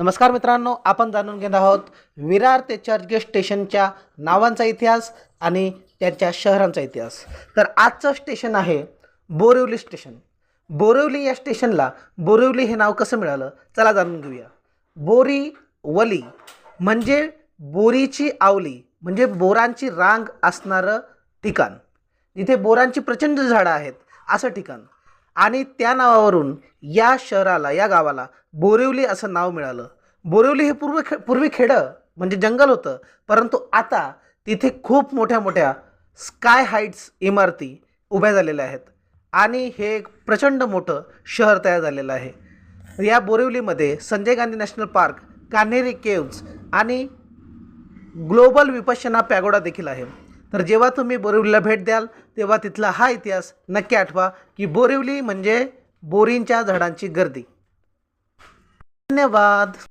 नमस्कार मित्रांनो आपण जाणून घेत आहोत विरार ते चर्चगेट स्टेशनच्या नावांचा इतिहास आणि त्यांच्या शहरांचा इतिहास. तर आजचं स्टेशन आहे बोरिवली स्टेशन. बोरिवली या स्टेशनला बोरिवली हे नाव कसं मिळालं? चला जाणून घेऊया. बोरीवली म्हणजे बोरीची आवली म्हणजे बोरांची रांग असणारं ठिकाण. जिथे बोरांची प्रचंड झाडं आहेत असं ठिकाण. आणि त्या नावावरून या शहराला या गावाला बोरिवली असं नाव मिळालं. बोरिवली हे पूर्व खे पूर्वी खेडं म्हणजे जंगल होतं. परंतु आता तिथे खूप मोठ्या मोठ्या स्काय हाईट्स इमारती उभ्या झालेल्या आहेत. आणि हे एक प्रचंड मोठं शहर तयार झालेलं आहे. या बोरिवलीमध्ये Sanjay Gandhi national park Kanheri caves आणि ग्लोबल विपश्यना पॅगोडा देखील आहे. तर जेव्हा तुम्ही बोरिवलीला भेट द्याल तेव्हा तिथला हा इतिहास नक्की आठवा की बोरिवली म्हणजे बोरींच्या झाडांची गर्दी. धन्यवाद.